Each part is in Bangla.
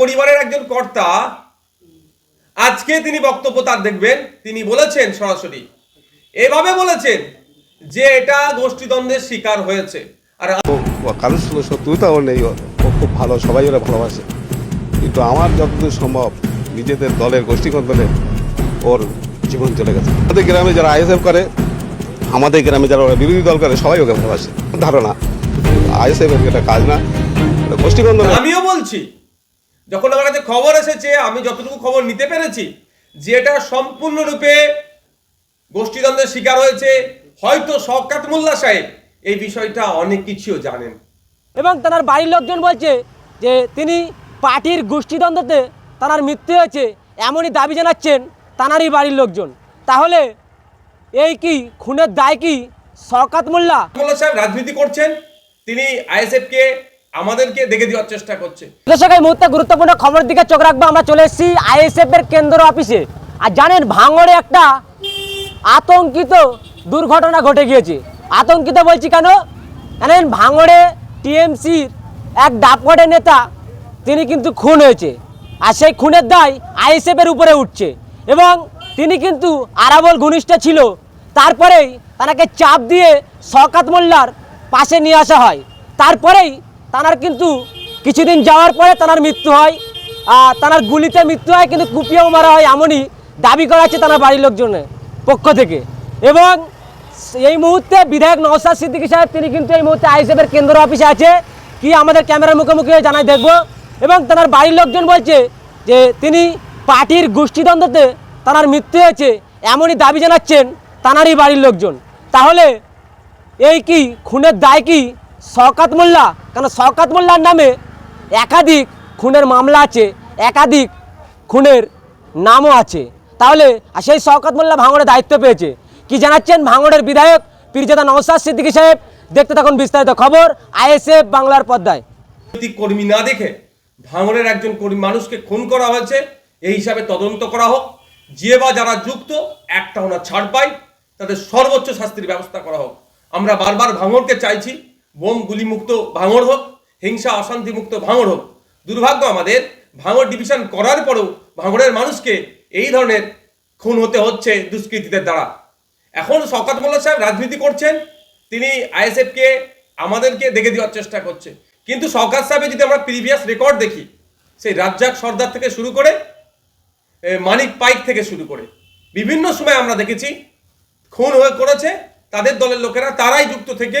পরিবারের একজন কর্তা আজকে তিনি বক্তব্য তার দেখবেন তিনি বলেছেন সরাসরি। এভাবে বলেছেন যে এটা গোষ্ঠীদ্বন্দ্বের শিকার হয়েছে। আর কারোর সঙ্গে শত্রুতাও নেই ও খুব ভালো সবাই ওরা ভালোবাসে। কিন্তু আমার যতদূর সম্ভব নিজেদের দলের গোষ্ঠীকন্দলে ওর জীবন চলে গেছে। আমাদের গ্রামে যারা আইএসএফ করে আমাদের গ্রামে যারা ওরা বিরোধী দল করে সবাই ওকে ভালোবাসে। ধারণা আইএসএফ এটা কাজ না। গোষ্ঠীকন্দলে আমিও বলছি যখন আমার কাছে খবর এসেছে আমি যতটুকু খবর নিতে পেরেছি যে এটা সম্পূর্ণরূপে গোষ্ঠীদ্বন্দ্বের শিকার হয়েছে হয়তো শওকাত মোল্লা সাহেব এই বিষয়টা অনেক কিছুও জানেন। এবং তার বাড়ির লোকজন বলছে যে তিনি পার্টির গোষ্ঠীদ্বন্দ্বতে তার মৃত্যু হয়েছে এমনই দাবি জানাচ্ছেন তানারই বাড়ির লোকজন। তাহলে এই কি খুনের দায় কি শওকাত মোল্লা? মোল্লা সাহেব রাজনীতি করছেন তিনি আইএসএফ কে আমাদেরকে এই মুহূর্তে গুরুত্বপূর্ণ খবরের দিকে চোখ রাখব। আমরা চলে এসেছি কেন্দ্র অফিসে। আর জানেন, ভাঙড়ে একটা আতঙ্কিত দুর্ঘটনা ঘটে গিয়েছে। আতঙ্কিত বলছি কেন? জানেন, ভাঙড়ে এক নেতা, তিনি কিন্তু খুন হয়েছে। আর সেই খুনের দায় আইএসএফ এর উপরে উঠছে। এবং তিনি কিন্তু আরাবল ঘনিষ্ঠ ছিল। তারপরেই তাকে চাপ দিয়ে শকাত মোল্লার পাশে নিয়ে আসা হয়। তারপরেই তানার কিন্তু কিছুদিন যাওয়ার পরে তানার মৃত্যু হয়। তানার গুলিতে মৃত্যু হয়, কিন্তু কুপিয়েও মারা হয় এমনই দাবি করা হচ্ছে তার বাড়ির লোকজনের পক্ষ থেকে। এবং এই মুহূর্তে বিধায়ক নওসাদ সিদ্দিকী সাহেব, তিনি কিন্তু এই মুহূর্তে আইএসএফের কেন্দ্র অফিসে আছে। কি আমাদের ক্যামেরার মুখোমুখি হয়ে জানাই দেখব। এবং তার বাড়ির লোকজন বলছে যে তিনি পার্টির গোষ্ঠীদ্বন্দ্বতে তার মৃত্যু হয়েছে এমনই দাবি জানাচ্ছেন তানারই বাড়ির লোকজন। তাহলে এই কি, খুনের দায় কি শওকাত মোল্লা, কেন শওকাত মোল্লার নামে একাধিক খুনের মামলা আছে, একাধিক খুনের নামও আছে। তাহলে সেই শওকাত মোল্লা ভাঙড়ের দায়িত্ব পেয়েছে। কি জানাচ্ছেন ভাঙড়ের বিধায়ক পীরজাদা নওসাদ সিদ্দিকী সাহেব? দেখতে থাকুন বিস্তারিত খবর, আইএসএফ বাংলার পর্দায়। কর্মী না দেখে ভাঙড়ের একজন কর্মী মানুষকে খুন করা হয়েছে, এই হিসাবে তদন্ত করা হোক। যে বা যারা যুক্ত, একটা ওনার ছাড় পায় তাদের সর্বোচ্চ শাস্তির ব্যবস্থা করা হোক। আমরা বারবার ভাঙড়কে চাইছি বোম গুলিমুক্ত ভাঙড় হোক, হিংসা অশান্তিমুক্ত ভাঙড় হোক, দুর্ভাগ্য আমাদের ভাঙড় ডিভিশন করার পরেও ভাঙড়ের মানুষকে এই ধরনের খুন হতে হচ্ছে দুষ্কৃতীদের দ্বারা। এখন শওকত মোল্লা সাহেব রাজনীতি করছেন, তিনি আইএসএফকে আমাদেরকে দেখে দেওয়ার চেষ্টা করছে। কিন্তু শওকাত সাহেবের যদি আমরা প্রিভিয়াস রেকর্ড দেখি, সেই রাজ্জাক সর্দার থেকে শুরু করে মানিক পাইক থেকে শুরু করে, বিভিন্ন সময় আমরা দেখেছি, খুন হয়ে করেছে, তাদের দলের লোকেরা, তারাই যুক্ত থেকে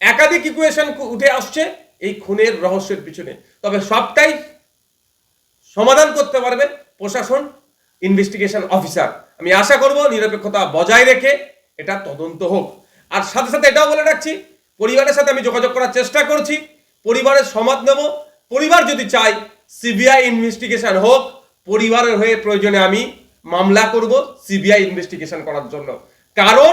একাধিক ইকুয়েশন উঠে আসছে এই খুনের রহস্যের পিছনে। তবে সবটাই সমাধান করতে পারবে প্রশাসন ইনভেস্টিগেশন অফিসার আমি আশা করব নিরপেক্ষতা বজায় রেখে এটা তদন্ত হোক। আর সাথে সাথে এটাও বলে রাখছি, পরিবারের সাথে আমি যোগাযোগ করার চেষ্টা করছি, পরিবারের সমাদ নেব। পরিবার যদি চাই সিবিআই ইনভেস্টিগেশন হোক, পরিবারের হয়ে প্রয়োজনে আমি মামলা করব সিবিআই ইনভেস্টিগেশন করার জন্য। কারণ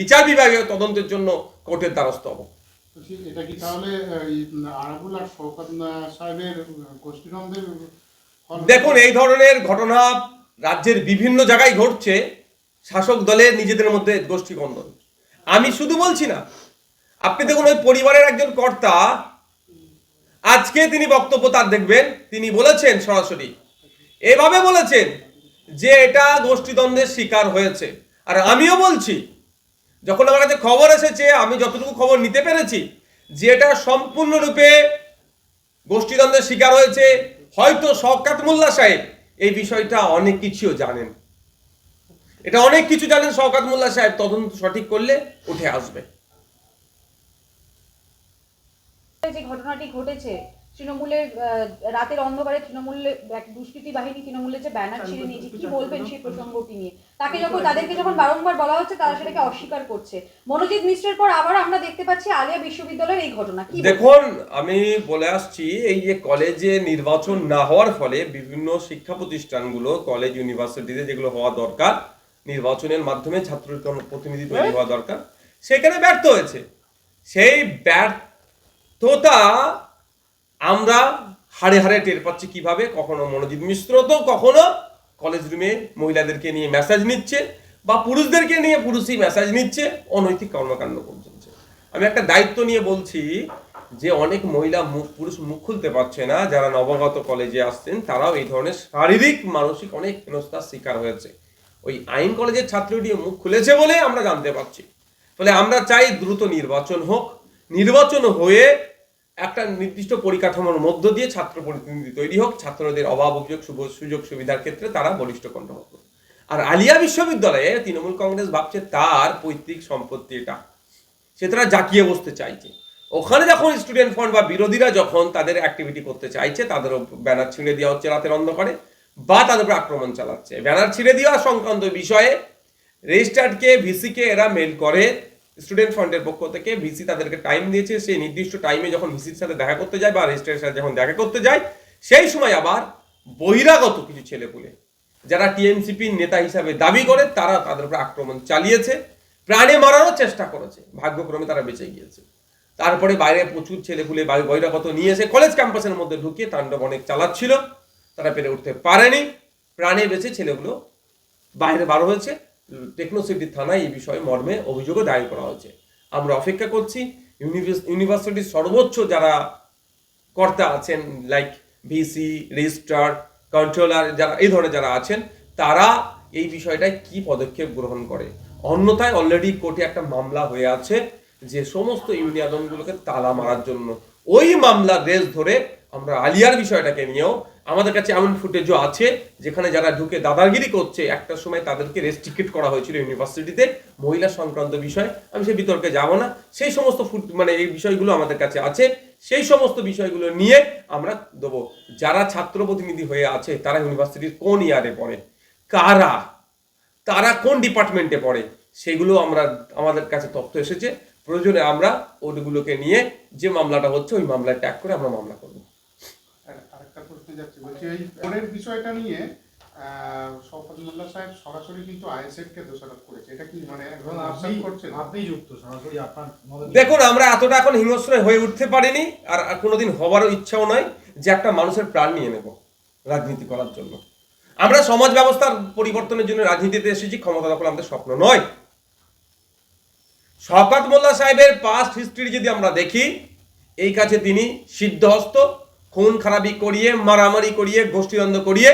বিচার বিভাগীয় তদন্তের জন্য কোর্টের দ্বারস্থ হব। এটা কি তাহলে আরাবুল আর শওকত সাহেবের গোষ্ঠীদ্বন্দ্বের দেখুন এই ধরনের ঘটনা রাজ্যের বিভিন্ন জায়গায় ঘটছে। শাসক দলের নিজেদের মধ্যে গোষ্ঠীকন্দন আমি শুধু বলছি না আপনি দেখুন ওই পরিবারের একজন কর্তা আজকে তিনি বক্তব্য তার দেখবেন তিনি বলেছেন সরাসরি। এভাবে বলেছেন যে এটা গোষ্ঠীদ্বন্দ্বের শিকার হয়েছে। আর আমিও বলছি যখন আমার কাছে খবর এসেছে, আমি যতটুকু খবর নিতে পেরেছি যে এটা সম্পূর্ণরূপে গোষ্ঠীদ্বন্দ্বের শিকার হয়েছে, হয়তো শওকাত মোল্লা সাহেব এই বিষয়টা অনেক কিছুও জানেন। এটা অনেক কিছু জানেন শওকাত মোল্লা সাহেব, তদন্ত সঠিক করলে উঠে আসবে। যে ঘটনাটি ঘটেছে তৃণমূলের রাতের অন্ধকারে তৃণমূলের এক দুষ্কৃতী বাহিনী তৃণমূলের যে ব্যানার ছিঁড়ে নিয়েছে কি বলবেন সেই প্রসঙ্গটি নিয়ে? তাকে যখন তাদেরকে যখন বারংবার বলা হচ্ছে তারা সেটাকে অস্বীকার করছে। মনোজিৎ মিশ্রের পর আবার আমরা দেখতে পাচ্ছি আলিয়া বিশ্ববিদ্যালয়ের এই ঘটনা। কি দেখুন আমি বলে আসছি এই যে কলেজে নির্বাচন না হওয়ার ফলে বিভিন্ন শিক্ষা প্রতিষ্ঠানগুলো কলেজ ইউনিভার্সিটিতে যেগুলো হওয়া দরকার নির্বাচনের মাধ্যমে ছাত্র প্রতিনিধি তৈরি হওয়া দরকার সেখানে ব্যর্থ হয়েছে। সেই ব্যর্থতা আমরা হাড়ে হাড়ে টের পাচ্ছি কীভাবে, কখনো মনোজিৎ মিশ্র তো কখনো কলেজ রুমে মহিলাদেরকে নিয়ে মেসেজ নিচ্ছে বা পুরুষদেরকে নিয়ে পুরুষই মেসেজ নিচ্ছে, অনৈতিক কর্মকাণ্ড করছে। আমি একটা দায়িত্ব নিয়ে বলছি যে অনেক মহিলা মুখ পুরুষ মুখ খুলতে পারছে না, যারা নবগত কলেজে আসছেন, তারাও এই ধরনের শারীরিক, মানসিক অনেক হেনস্থার শিকার হয়েছে। ওই আইন কলেজের ছাত্রীটি মুখ খুলেছে বলে আমরা জানতে পারছি। ফলে আমরা চাই দ্রুত নির্বাচন হোক। নির্বাচন হয়ে একটা নির্দিষ্ট পরিকাঠামোর মধ্য দিয়ে ছাত্র প্রতিনিধি তৈরি হোক, ছাত্রদের অভাব, অভিযোগ সুযোগ সুবিধার ক্ষেত্রে তারা বলিষ্ঠ কণ্ঠ হোক আর আলিয়া বিশ্ববিদ্যালয়ে তৃণমূল কংগ্রেস ভাবছে তার পৈতৃক সম্পত্তি এটা। সে তারা জাকিয়ে বসতে চাইছে। ওখানে যখন স্টুডেন্ট ফ্রন্ট বা বিরোধীরা যখন তাদের অ্যাক্টিভিটি করতে চাইছে, তাদের ব্যানার ছিঁড়ে দেওয়া হচ্ছে রাতের অন্ধকারে বা তাদের উপর আক্রমণ চালাচ্ছে। ব্যানার ছিঁড়ে দেওয়া সংক্রান্ত বিষয়ে রেজিস্টার্ডকে ভিসিকে এরা মেল করে স্টুডেন্ট ফ্রন্টের পক্ষ থেকে ভিসি তাদেরকে টাইম দিয়েছে। সেই নির্দিষ্ট টাইমে যখন ভিসির সাথে দেখা করতে যায় বা রেজিস্ট্রারের সাথে যখন দেখা করতে যায়, সেই সময় আবার বহিরাগত কিছু ছেলেপুলে যারা টিএমসিপির নেতা হিসাবে দাবি করে, তারা তাদের উপর আক্রমণ চালিয়েছে, প্রাণে মারারও চেষ্টা করেছে। ভাগ্যক্রমে তারা বেঁচে গিয়েছে। তারপরে বাইরে প্রচুর ছেলেপুলে বহিরাগত নিয়ে এসে কলেজ ক্যাম্পাসের মধ্যে ঢুকিয়ে তাণ্ডব অনেক চালাচ্ছিল। তারা পেরে উঠতে পারেনি। প্রাণে বেঁচে ছেলেগুলো বাইরে বার হয়েছে। টেকনোসিটি থানায় এই বিষয়ে মর্মে অভিযোগও দায়ের করা হয়েছে। আমরা অপেক্ষা করছি ইউনিভার্সিটির সর্বোচ্চ যারা কর্তা আছেন লাইক ভিসি রেজিস্ট্রার কন্ট্রোলার যারা, এই ধরনের যারা আছেন, তারা এই বিষয়টায় কি পদক্ষেপ গ্রহণ করে? অন্যথায় অলরেডি কোর্টে একটা মামলা হয়ে আছে যে সমস্ত ইউনিয়নগুলোকে তালা মারার জন্য। ওই মামলার রেস ধরে আমরা আলিয়ার বিষয়টাকে নিয়েও আমাদের কাছে এমন ফুটেজও আছে, যেখানে যারা ঢুকে দাদাগিরি করছে, একটা সময় তাদেরকে রেস্ট্রিক্টেড করা হয়েছিল ইউনিভার্সিটিতে, মহিলা সংক্রান্ত বিষয়। আমি সেই বিতর্কে যাব না। সেই সমস্ত ফুট মানে এই বিষয়গুলো আমাদের কাছে আছে। সেই সমস্ত বিষয়গুলো নিয়ে আমরা দেবো। যারা ছাত্র প্রতিনিধি হয়ে আছে, তারা ইউনিভার্সিটির কোন ইয়ারে পড়ে? কারা? তারা কোন ডিপার্টমেন্টে পড়ে? সেগুলো আমরা, আমাদের কাছে তথ্য এসেছে। প্রয়োজনে আমরা ওগুলোকে নিয়ে যে মামলাটা হচ্ছে, ওই মামলায় ট্যাগ করে আমরা মামলা করব। যাচ্ছে। বলছি এই ফোনের বিষয়টা নিয়ে শওকত মোল্লা সাহেব সরাসরি কিন্তু আইএসএফ কে দোষারোপ করেছে। এটা কি মানে আপনি করছেন? আপনি যুক্ত সরাসরি আপনার দেখুন আমরা এতটা এখন হিংস্র হয়ে উঠতে পারিনি আর আর কোনোদিন হবারও ইচ্ছাও নয় যে একটা মানুষের প্রাণ নিয়ে নেব রাজনীতি করার জন্য। আমরা সমাজ ব্যবস্থার পরিবর্তনের জন্য রাজনীতিতে এসেছি ক্ষমতা দখল আমাদের স্বপ্ন নয়। শওকত মোল্লা সাহেবের পাস্ট হিস্ট্রি যদি আমরা দেখি এই কাছে তিনি সিদ্ধহস্ত। খুন খারাপি করিয়ে, মারামারি করিয়ে, গোষ্ঠীদ্বন্দ্ব করিয়ে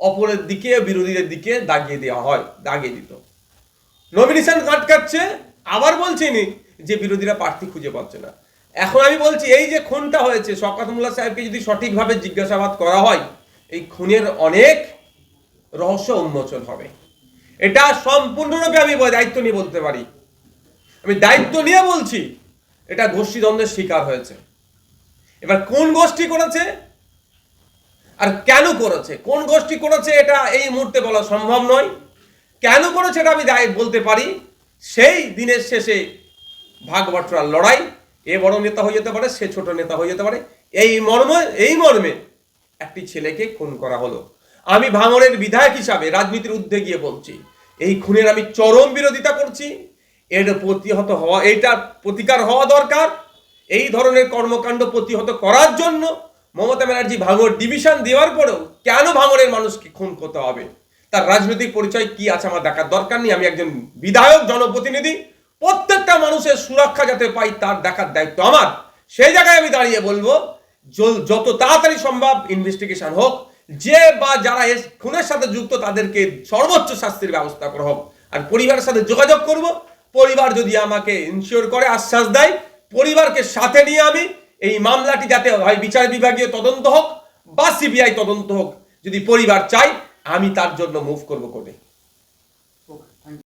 অপরের দিকে, বিরোধীদের দিকে দাগিয়ে দেওয়া হয়, দাগিয়ে দিত। নমিনেশন কাটকাচ্ছে আবার বলছিনি যে বিরোধীরা প্রার্থী খুঁজে পাচ্ছে না। এখন আমি বলছি, এই যে খুনটা হয়েছে শওকত মোল্লা সাহেবকে যদি সঠিকভাবে জিজ্ঞাসাবাদ করা হয়, এই খুনের অনেক রহস্য উন্মোচন হবে। এটা সম্পূর্ণরূপে আমি দায়িত্ব নিয়ে বলতে পারি। আমি দায়িত্ব নিয়ে বলছি, এটা গোষ্ঠীদ্বন্দ্বের শিকার হয়েছে। এবার কোন গোষ্ঠী করেছে? আর কেন করেছে? কোন গোষ্ঠী করেছে এটা এই মুহূর্তে বলা সম্ভব নয়। কেন করেছে এটা আমি দায় বলতে পারি। সেই দিনের শেষে ভাগ লড়াই, এ বড় নেতা হয়ে যেতে পারে, সে ছোট নেতা হয়ে যেতে পারে। এই মর্মে এই মর্মে একটি ছেলেকে খুন করা হলো। আমি ভাঙড়ের বিধায়ক হিসাবে রাজনীতির ঊর্ধ্বে গিয়ে বলছি। এই খুনের আমি চরম বিরোধিতা করছি। এর প্রতিহত হওয়া, এইটার প্রতিকার হওয়া দরকার। এই ধরনের কর্মকাণ্ড প্রতিহত করার জন্য মমতা ব্যানার্জি ভাঙড় ডিভিশন দেওয়ার পরেও কেন ভাঙড়ের মানুষকে খুন করতে হবে? তার রাজনৈতিক পরিচয় কি আছে আমার দেখার দরকার নেই। আমি একজন বিধায়ক, জনপ্রতিনিধি, প্রত্যেকটা মানুষের সুরক্ষা যাতে পাই তার দেখার দায়িত্ব আমার। সেই জায়গায় আমি দাঁড়িয়ে বলব যত তাড়াতাড়ি সম্ভব ইনভেস্টিগেশন হোক, যে বা যারা এস খুনের সাথে যুক্ত তাদেরকে সর্বোচ্চ শাস্তির ব্যবস্থা করা হোক। আর পরিবারের সাথে যোগাযোগ করব। পরিবার যদি আমাকে ইনশিওর করে, আশ্বাস দেয় পরিবারকে সাথে নিয়ে আমি এই মামলাটি যাতে হয়, বিচার বিভাগীয় তদন্ত হোক বা সিবিআই তদন্ত হোক, যদি পরিবার চাই আমি তার জন্য মুভ করব কোর্টে।